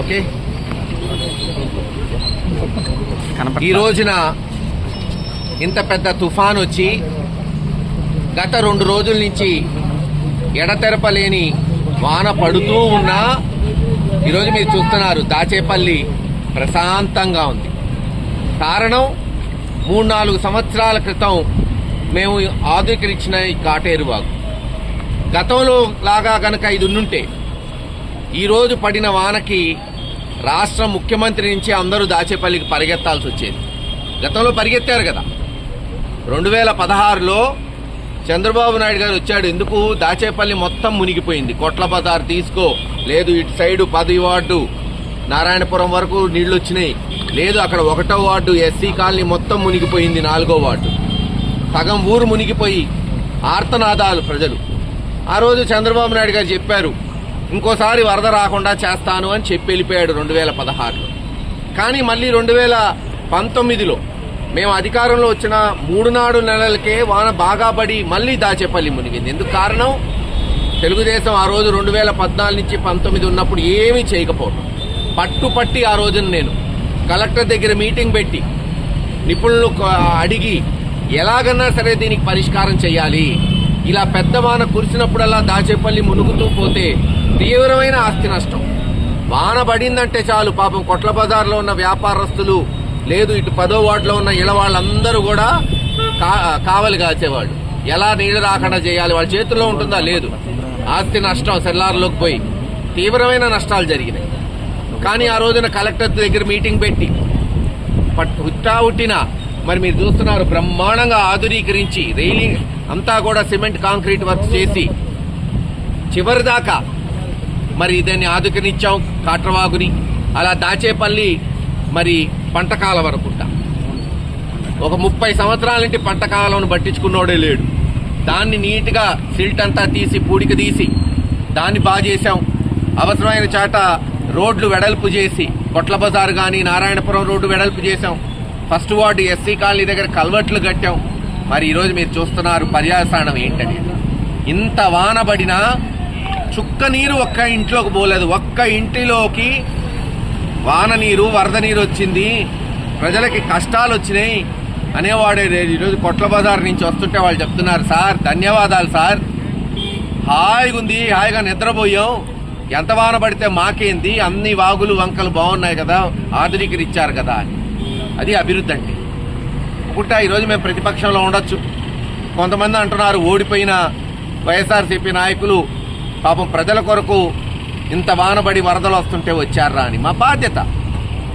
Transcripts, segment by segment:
Okay. ఈ రోజున ఇంత పెద్ద తుఫాన్ వచ్చి గత రెండు రోజుల నుంచి ఎడతెరపలేని వాన పడుతూ ఉన్నా ఈరోజు మీరు చూస్తున్నారు దాచేపల్లి ప్రశాంతంగా ఉంది. కారణం మూడు నాలుగు సంవత్సరాల క్రితం మేము ఆధునీకరించిన ఈ కాటేరు వాగు గతంలో లాగా గనక ఇది ఉండుంటే ఈరోజు పడిన వానకి రాష్ట్ర ముఖ్యమంత్రి నుంచి అందరూ దాచేపల్లికి పరిగెత్తాల్సి వచ్చేది. గతంలో పరిగెత్తారు కదా. రెండు వేల పదహారులో చంద్రబాబు నాయుడు గారు వచ్చాడు. ఎందుకు? దాచేపల్లి మొత్తం మునిగిపోయింది. కొట్ల బజార్ తీసుకో. లేదు ఇటు సైడు పది వార్డు. నారాయణపురం వరకు నీళ్ళు వచ్చినాయి లేదు అక్కడ ఒకటో వార్డు. ఎస్సీ కాలనీ మొత్తం మునిగిపోయింది నాలుగో వార్డు. సగం ఊరు మునిగిపోయి ఆర్తనాదాలు ప్రజలు. ఆ రోజు చంద్రబాబు నాయుడు గారు చెప్పారు ఇంకోసారి వరద రాకుండా చేస్తాను అని చెప్పి వెళ్ళిపోయాడు రెండు వేల పదహారులో. కానీ మళ్ళీ రెండు వేల పంతొమ్మిదిలో మేము అధికారంలో వచ్చిన మూడు నాడు నెలలకే వాన బాగా పడి మళ్ళీ దాచేపల్లి మునిగింది. ఎందుకు కారణం? తెలుగుదేశం ఆ రోజు రెండు వేల పద్నాలుగు నుంచి పంతొమ్మిది ఉన్నప్పుడు ఏమీ చేయకపోవడం పట్టుపట్టి ఆ రోజున నేను కలెక్టర్ దగ్గర మీటింగ్ పెట్టి నిపుణులు అడిగి ఎలాగన్నా సరే దీనికి పరిష్కారం చేయాలి. ఇలా పెద్ద వాన కురిసినప్పుడల్లా దాచేపల్లి మునుగుతూ పోతే తీవ్రమైన ఆస్తి నష్టం. వాన పడిందంటే చాలు. పాపం కొట్ల బజార్లో ఉన్న వ్యాపారస్తులు లేదు ఇటు పదో వార్డులో ఉన్న ఇళ్ళ వాళ్ళందరూ కూడా కా- కావలి కాచేవాళ్ళు ఎలా నీళ్ళు రాకుండా చేయాలి? వాళ్ళ చేతుల్లో ఉంటుందా? లేదు. ఆస్తి నష్టం సెల్లార్లోకి పోయి తీవ్రమైన నష్టాలు జరిగినాయి. కానీ ఆ రోజున కలెక్టర్ దగ్గర మీటింగ్ పెట్టి పట్ హుట్టా హుట్టిన మరి మీరు చూస్తున్నారు బ్రహ్మాండంగా ఆధునీకరించి రైలింగ్ అంతా కూడా సిమెంట్ కాంక్రీట్ వర్క్ చేసి చివరి దాకా మరి దాన్ని ఆదుకనిచ్చాం కాట్రవాగుని. అలా దాచేపల్లి మరి పంటకాల వరకుంటా ఒక ముప్పై సంవత్సరాల నుండి పంటకాలను పట్టించుకున్నోడే లేడు. దాన్ని నీట్గా సిల్ట్ అంతా తీసి పూడిక తీసి దాన్ని బాగా చేసాం అవసరమైన చాట రోడ్లు వెడల్పు చేసి కొట్ల బజార్ కానీ నారాయణపురం రోడ్డు వెడల్పు చేసాం ఫస్ట్ వార్డు ఎస్సీ కాలనీ దగ్గర కల్వర్ట్లు కట్టాం. మరి ఈరోజు మీరు చూస్తున్నారు పర్యావసానం ఏంటనేది. ఇంత వానబడినా చుక్క నీరు ఒక్క ఇంట్లోకి పోలేదు. ఒక్క ఇంటిలోకి వాన నీరు వరద నీరు వచ్చింది. ప్రజలకి కష్టాలు వచ్చినాయి. అనేవాడే ఈరోజు కొట్ల బజార్ నుంచి వస్తుంటే వాళ్ళు చెప్తున్నారు సార్ ధన్యవాదాలు సార్. హాయిగా ఉంది హాయిగా నిద్రపోయాం ఎంత వాన పడితే మాకేంది? అన్ని వాగులు వంకలు బాగున్నాయి కదా. ఆధునికరిచ్చారు కదా అని. అది అభివృద్ధి అంటే పుట్ట ఈరోజు మేము ప్రతిపక్షంలో ఉండొచ్చు. కొంతమంది అంటున్నారు ఓడిపోయిన వైఎస్ఆర్సీపీ నాయకులు పాపం ప్రజల కొరకు ఇంత వానబడి వరదలు వస్తుంటే వచ్చారా అని. మా బాధ్యత.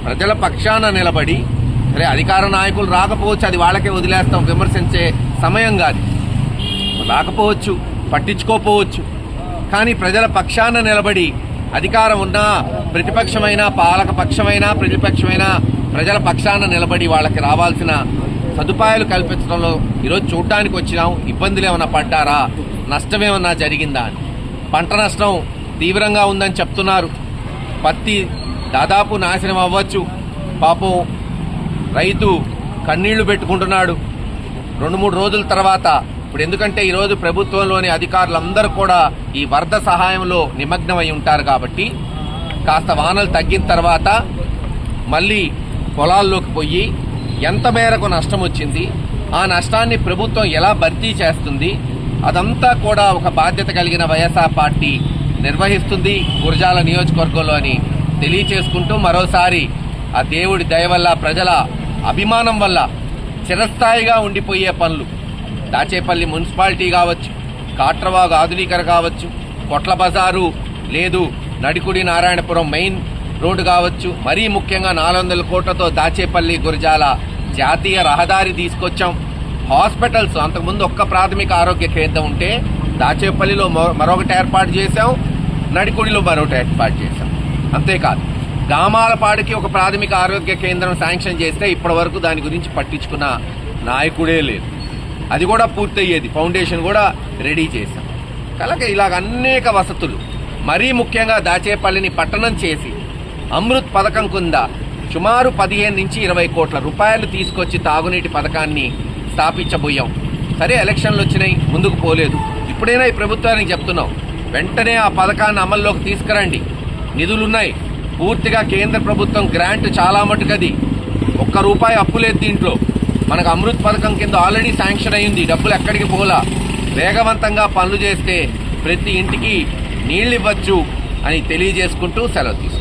ప్రజల పక్షాన నిలబడి సరే అధికార నాయకులు రాకపోవచ్చు అది వాళ్ళకే వదిలేస్తాం విమర్శించే సమయం కాదు. రాకపోవచ్చు పట్టించుకోపోవచ్చు కానీ ప్రజల పక్షాన నిలబడి అధికారం ఉన్నా ప్రతిపక్షమైన పాలక పక్షమైనా ప్రతిపక్షమైనా ప్రజల పక్షాన నిలబడి వాళ్ళకి రావాల్సిన సదుపాయాలు కల్పించడంలో ఈరోజు చూడడానికి వచ్చినాం. ఇబ్బందులు ఏమైనా పడ్డారా? నష్టమేమన్నా జరిగిందా అని. పంట నష్టం తీవ్రంగా ఉందని చెప్తున్నారు. పత్తి దాదాపు నాశనం అవ్వచ్చు. పాపం రైతు కన్నీళ్ళు పెట్టుకుంటున్నాడు. రెండు మూడు రోజుల తర్వాత ఇప్పుడు ఎందుకంటే ఈరోజు ప్రభుత్వంలోని అధికారులందరూ కూడా ఈ వరద సహాయంలో నిమగ్నమై ఉంటారు కాబట్టి కాస్త వానలు తగ్గిన తర్వాత మళ్ళీ పొలాల్లోకి పోయి ఎంత మేరకు నష్టం వచ్చింది ఆ నష్టాన్ని ప్రభుత్వం ఎలా భర్తీ చేస్తుంది అదంతా కూడా ఒక బాధ్యత కలిగిన వైఎస్ఆర్ పార్టీ నిర్వహిస్తుంది గురజాల నియోజకవర్గంలో అని తెలియచేసుకుంటూ మరోసారి ఆ దేవుడి దయ వల్ల ప్రజల అభిమానం వల్ల చిరస్థాయిగా ఉండిపోయే పనులు. దాచేపల్లి మున్సిపాలిటీ కావచ్చు కాట్రవాగు ఆధునీకర కావచ్చు కొట్ల బజారు లేదు నడికుడి నారాయణపురం మెయిన్ రోడ్డు కావచ్చు మరీ ముఖ్యంగా నాలుగు వందల కోట్లతో దాచేపల్లి గురజాల జాతీయ రహదారి తీసుకొచ్చాం. హాస్పిటల్స్ అంతకుముందు ఒక్క ప్రాథమిక ఆరోగ్య కేంద్రం ఉంటే దాచేపల్లిలో మరో- మరొకటి ఏర్పాటు చేశాం నడికుడిలో మరొకటి ఏర్పాటు చేశాం. అంతేకాదు గామాలపాడికి ఒక ప్రాథమిక ఆరోగ్య కేంద్రం శాంక్షన్ చేస్తే ఇప్పటి వరకు దాని గురించి పట్టించుకున్న నాయకుడే లేదు. అది కూడా పూర్తయ్యేది ఫౌండేషన్ కూడా రెడీ చేశాం. కనుక ఇలాగ అనేక వసతులు మరీ ముఖ్యంగా దాచేపల్లిని పట్టణం చేసి అమృత్ పథకం కింద సుమారు పదిహేను నుంచి ఇరవై కోట్ల రూపాయలు తీసుకొచ్చి తాగునీటి పథకాన్ని స్థాపించబోయాం. సరే ఎలక్షన్లు వచ్చినాయి ముందుకు పోలేదు. ఇప్పుడైనా ఈ ప్రభుత్వానికి చెప్తున్నాం. వెంటనే ఆ పథకాన్ని అమల్లోకి తీసుకురండి. నిధులున్నాయి. పూర్తిగా కేంద్ర ప్రభుత్వం గ్రాంట్ చాలా మటుకది. ఒక్క రూపాయి అప్పు లేదు దీంట్లో. మనకు అమృత్ పథకం కింద ఆల్రెడీ శాంక్షన్ అయింది. డబ్బులు ఎక్కడికి పోలా? వేగవంతంగా పనులు చేస్తే ప్రతి ఇంటికి నీళ్ళు ఇవ్వచ్చు అని తెలియజేసుకుంటూ సెలవు తీసుకుంటాం